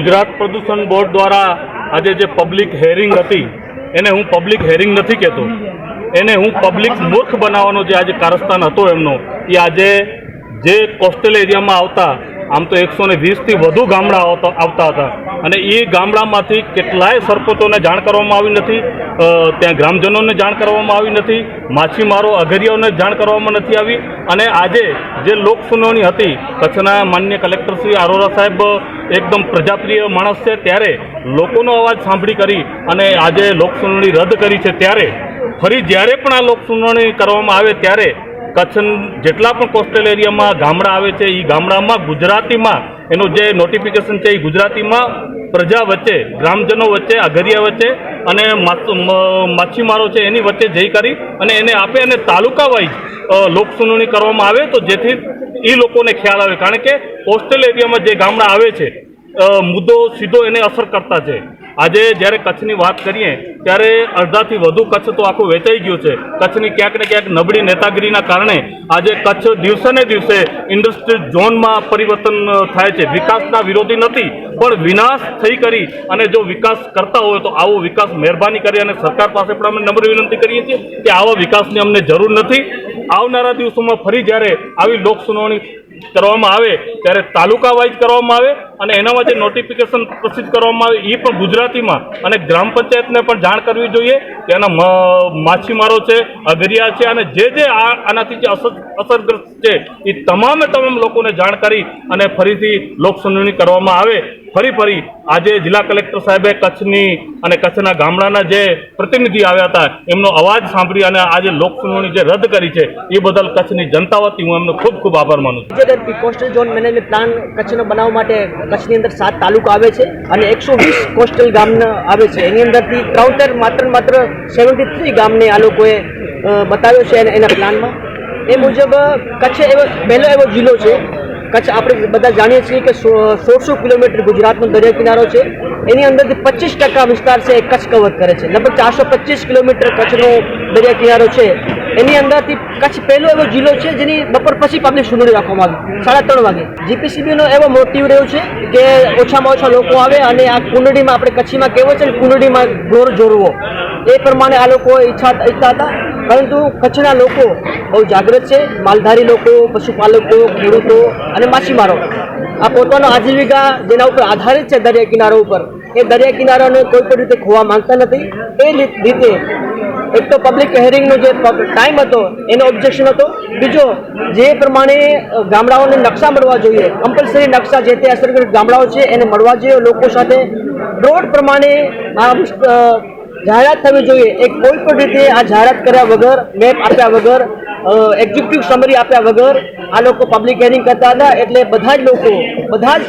ગુજરાત પ્રદૂષણ બોર્ડ દ્વારા આજે જે પબ્લિક હેરિંગ હતી, એને હું પબ્લિક હેરિંગ નથી કહેતો. એને હું પબ્લિક મૂર્ખ બનાવવાનો જે આજે કારસ્તાન હતો એમનો, એ આજે જે કોસ્ટલ એરિયામાં આવતા, આમ તો એકસો ને વીસથી વધુ ગામડા આવતા હતા. અને એ ગામડામાંથી કેટલાય સરપંચોને જાણ કરવામાં આવી નથી ત્યાં ગ્રામજનોને જાણ કરવામાં આવી નથી, માછીમારો અઘરિયાઓને જાણ કરવામાં નથી આવી. અને આજે જે લોકસુનાવણી હતી, કચ્છના માન્ય કલેક્ટર શ્રી આરોરા સાહેબ એકદમ પ્રજાપ્રિય માણસ છે. ત્યારે લોકોનો અવાજ સાંભળી કરી અને આજે લોકસુનાવણી રદ કરી છે. ત્યારે ફરી જ્યારે પણ આ લોક સુનાવણી કરવામાં આવે ત્યારે કચ્છ જેટલા પણ કોસ્ટલ એરિયામાં ગામડા આવે છે એ ગામડામાં ગુજરાતીમાં એનું જે નોટિફિકેશન છે એ ગુજરાતીમાં પ્રજા વચ્ચે, ગ્રામજનો વચ્ચે અઘરિયા વચ્ચે અને માછીમારો છે એની વચ્ચે જઈ કરી અને એને આપે અને તાલુકા વાઇઝ લોક સુનાવણી કરવામાં આવે તો જેથી એ લોકોને ખ્યાલ આવે. કારણ કે કોસ્ટલ એરિયામાં જે ગામડા આવે છે મુદ્દો સીધો એને અસર કરતા છે. આજે જ્યારે કચ્છની વાત કરીએ, ત્યારે અડધાથી વધુ કચ્છ તો આખું વેચાઈ ગયું છે. કચ્છની ક્યાંક ને ક્યાંક નબળી નેતાગીરીના કારણે આજે કચ્છ દિવસે ને દિવસે ઇન્ડસ્ટ્રીયલ ઝોનમાં પરિવર્તન થાય છે. વિકાસના વિરોધી નથી, પણ વિનાશ થઈ કરી અને જો વિકાસ કરતા હોય તો આવો વિકાસ મહેરબાની કરી અને સરકાર પાસે પણ અમે નમ્ર વિનંતી કરીએ છીએ કે આવા વિકાસની અમને જરૂર નથી. આવનારા દિવસોમાં ફરી જ્યારે આવી લોક સુનાવણી કરવામાં આવે, ત્યારે તાલુકા વાઇઝ કરવામાં આવે અને એનામાં જે નોટિફિકેશન પ્રસિદ્ધ કરવામાં આવે એ પણ ગુજરાતીમાં. અને ગ્રામ પંચાયતને પણ જાણ કરવી જોઈએ કે એના માછીમારો છે, અગરિયા છે અને જે જે આનાથી જે અસર, અસરગ્રસ્ત છે એ તમામે તમામ લોકોને જાણ કરી અને ફરીથી લોક સુનાવણી કરવામાં આવે. ફરી ફરી આજે જિલ્લા કલેક્ટર સાહેબે કચ્છની અને કચ્છના ગામડાના જે પ્રતિનિધિ આવ્યા હતા, એમનો અવાજ સાંભળી અને આજે લોક જે રદ કરી છે, એ બદલ કચ્છની જનતા વતી હું એમનો ખૂબ ખૂબ આભાર માનું છું. કોસ્ટલ ઝોન મેનેજમેન્ટ પ્લાન કચ્છનો બનાવવા માટે કચ્છની અંદર સાત તાલુકા આવે છે અને એકસો વીસ કોસ્ટલ ગામના આવે છે. એની અંદરથી કાઉન્ટર માત્ર માત્ર સેવન્ટી થ્રી ગામને આ લોકોએ બતાવ્યો છે એના પ્લાનમાં. એ મુજબ કચ્છ એવો, પહેલો એવો જિલ્લો છે. કચ્છ આપણે બધા જાણીએ છીએ કે સોળસો કિલોમીટર ગુજરાતનો દરિયા કિનારો છે. એની અંદરથી પચીસ ટકા વિસ્તાર છે એ કચ્છ કવર કરે છે. લગભગ ચારસો પચીસ કિલોમીટર કચ્છનો દરિયા કિનારો છે. એની અંદરથી કચ્છ પહેલો એવો જિલ્લો છે જેની બપોર પછી પબ્લિક સુનાવણી રાખવામાં આવી. સાડા ત્રણ વાગે. જીપીસીબીનો એવો મોટિવ રહ્યો છે કે ઓછામાં ઓછા લોકો આવે અને આ કુંડળીમાં આપણે કચ્છીમાં કહેવો છે કુંડળીમાં ઢોર જોરવો એ પ્રમાણે આ લોકો ઈચ્છા ઈચ્છતા હતા. પરંતુ કચ્છના લોકો બહુ જાગૃત છે. માલધારી લોકો, પશુપાલકો, ખેડૂતો અને માછીમારો. આ પોતાનો આજીવિકા જેના ઉપર આધારિત છે દરિયા કિનારો ઉપર. એ દરિયા કિનારાને કોઈ પણ રીતે ખોવા માંગતા નથી. એ રીતે એક તો પબ્લિક હેરિંગનો જે ટાઈમ હતો, એનો ઓબ્જેક્શન હતો. બીજો, જે પ્રમાણે ગામડાઓને નકશા મળવા જોઈએ. કમ્પલસરી નકશા જે તે અસરગ્રસ્ત ગામડાઓ છે, એને મળવા જોઈએ. લોકો સાથે બ્રોડ પ્રમાણે આ જાહેરાત થવી જોઈએ. એક કોઈ પણ રીતે આ જાહેરાત કર્યા વગર મેપ આપ્યા વગર એક્ઝિક્યુટિવ સમરી આપ્યા વગર આ લોકો પબ્લિક હેરિંગ કરતા હતા. એટલે બધા જ લોકો, બધા જ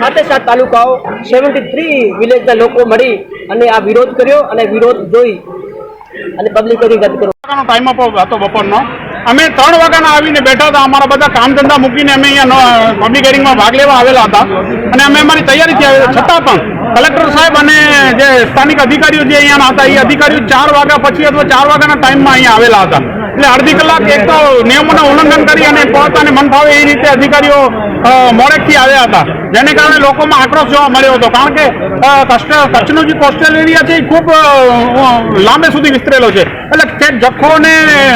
સાતે સાત તાલુકાઓ સેવન્ટી થ્રી વિલેજના લોકો મળી અને આ વિરોધ કર્યો અને વિરોધ જોઈ અને પબ્લિક હેરિંગ રદ કરો ટાઈમ હતો બપોરનો. અમે ત્રણ વાગ્યાના આવીને બેઠા હતા. અમારા બધા કામ ધંધા મૂકીને અમે અહીંયા પબ્લિક હેરિંગમાં ભાગ લેવા આવેલા હતા. અને અમે અમારી તૈયારીથી આવેલા છતાં પણ કલેક્ટર સાહેબ અને જે સ્થાનિક અધિકારીઓ જે અહીંયા હતા, એ અધિકારીઓ ચાર વાગ્યા પછી અથવા ચાર વાગ્યાના ટાઈમમાં અહીંયા આવેલા હતા. એટલે અડધી કલાક એક તો નિયમોનું ઉલ્લંઘન કરી અને પોતાને મન ફાવે એ રીતે અધિકારીઓ મોડેકથી આવ્યા હતા. જેને કારણે લોકોમાં આક્રોશ જોવા મળ્યો હતો. કારણ કે કચ્છ- કચ્છનો જે કોસ્ટલ એરિયા છે, એ ખૂબ લાંબે સુધી વિસ્તરેલો છે. એટલે છેક જખો ને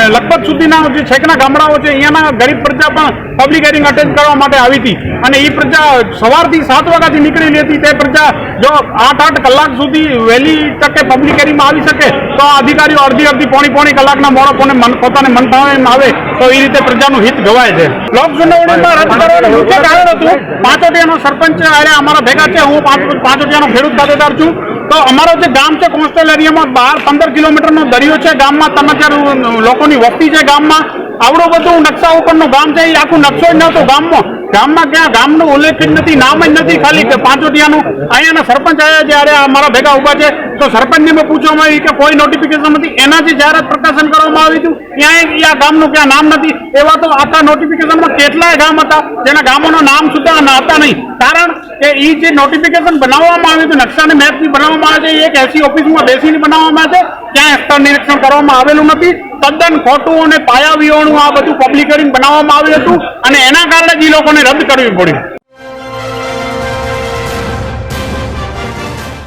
લખપત સુધીના જે છેકના ગામડાઓ છે, અહીંયાના ગરીબ પ્રજા પણ પબ્લિક હેરિંગ અટેન્ડ કરવા માટે આવી હતી. અને એ પ્રજા સવારથી સાત વાગ્યાથી નીકળેલી હતી. તે પ્રજા જો આઠ આઠ કલાક સુધી વહેલી તકે પબ્લિક હેરિંગમાં આવી શકે, તો અધિકારીઓ અડધી અડધી પોણી પોણી કલાકના મોડો પોતાને મન ફાવે આવે તો એ રીતે પ્રજાનું હિત ગવાય છે. લોક સુનાવણીમાં રદ કરવાનું મુખ્ય કારણ હતું. પાંચોટિયાનો સરપંચ અરે અમારા ભેગા છે હું પાંચ પાંચોટિયાનો ખેડૂત ખાતેદાર છું. તો અમારો જે ગામ છે કોસ્ટલ એરિયામાં બાર પંદર કિલોમીટરનો દરિયો છે ગામમાં. તમે હજાર લોકોની વસ્તી છે ગામમાં. આવડું બધું નકશા ઉપરનું ગામ છે એ આખું નકશો જ નહોતો ગામમાં. ગામમાં ક્યાં? ગામનું ઉલ્લેખ જ નથી, નામ જ નથી ખાલી કે પાંચોટિયાનું. અહીંયાના સરપંચ આવ્યા જ્યારે આ ભેગા ઊભા છે, તો સરપંચને મેં પૂછવામાં આવી કે કોઈ નોટિફિકેશન નથી. એનાથી જાહેરાત પ્રકાશન કરવામાં આવ્યું હતું. એ આ ગામનું ક્યાં નામ નથી? એવા તો આખા નોટિફિકેશનમાં કેટલાય ગામ હતા, જેના ગામોનું નામ સુધા હતા નહીં. કારણ કે એ જે નોટિફિકેશન બનાવવામાં આવ્યું હતું, નકશાને મેપથી બનાવવામાં આવે છે એક એસી ઓફિસમાં બેસીને બનાવવામાં આવે છે. ક્યાંય સ્થળ નિરીક્ષણ કરવામાં આવેલું નથી. તદ્દન ખોટું અને પાયા વિહોણું આ બધું પબ્લિક હેરિંગ બનાવવામાં આવ્યું હતું. અને એના કારણે જ એ લોકોને રદ કરવી પડી.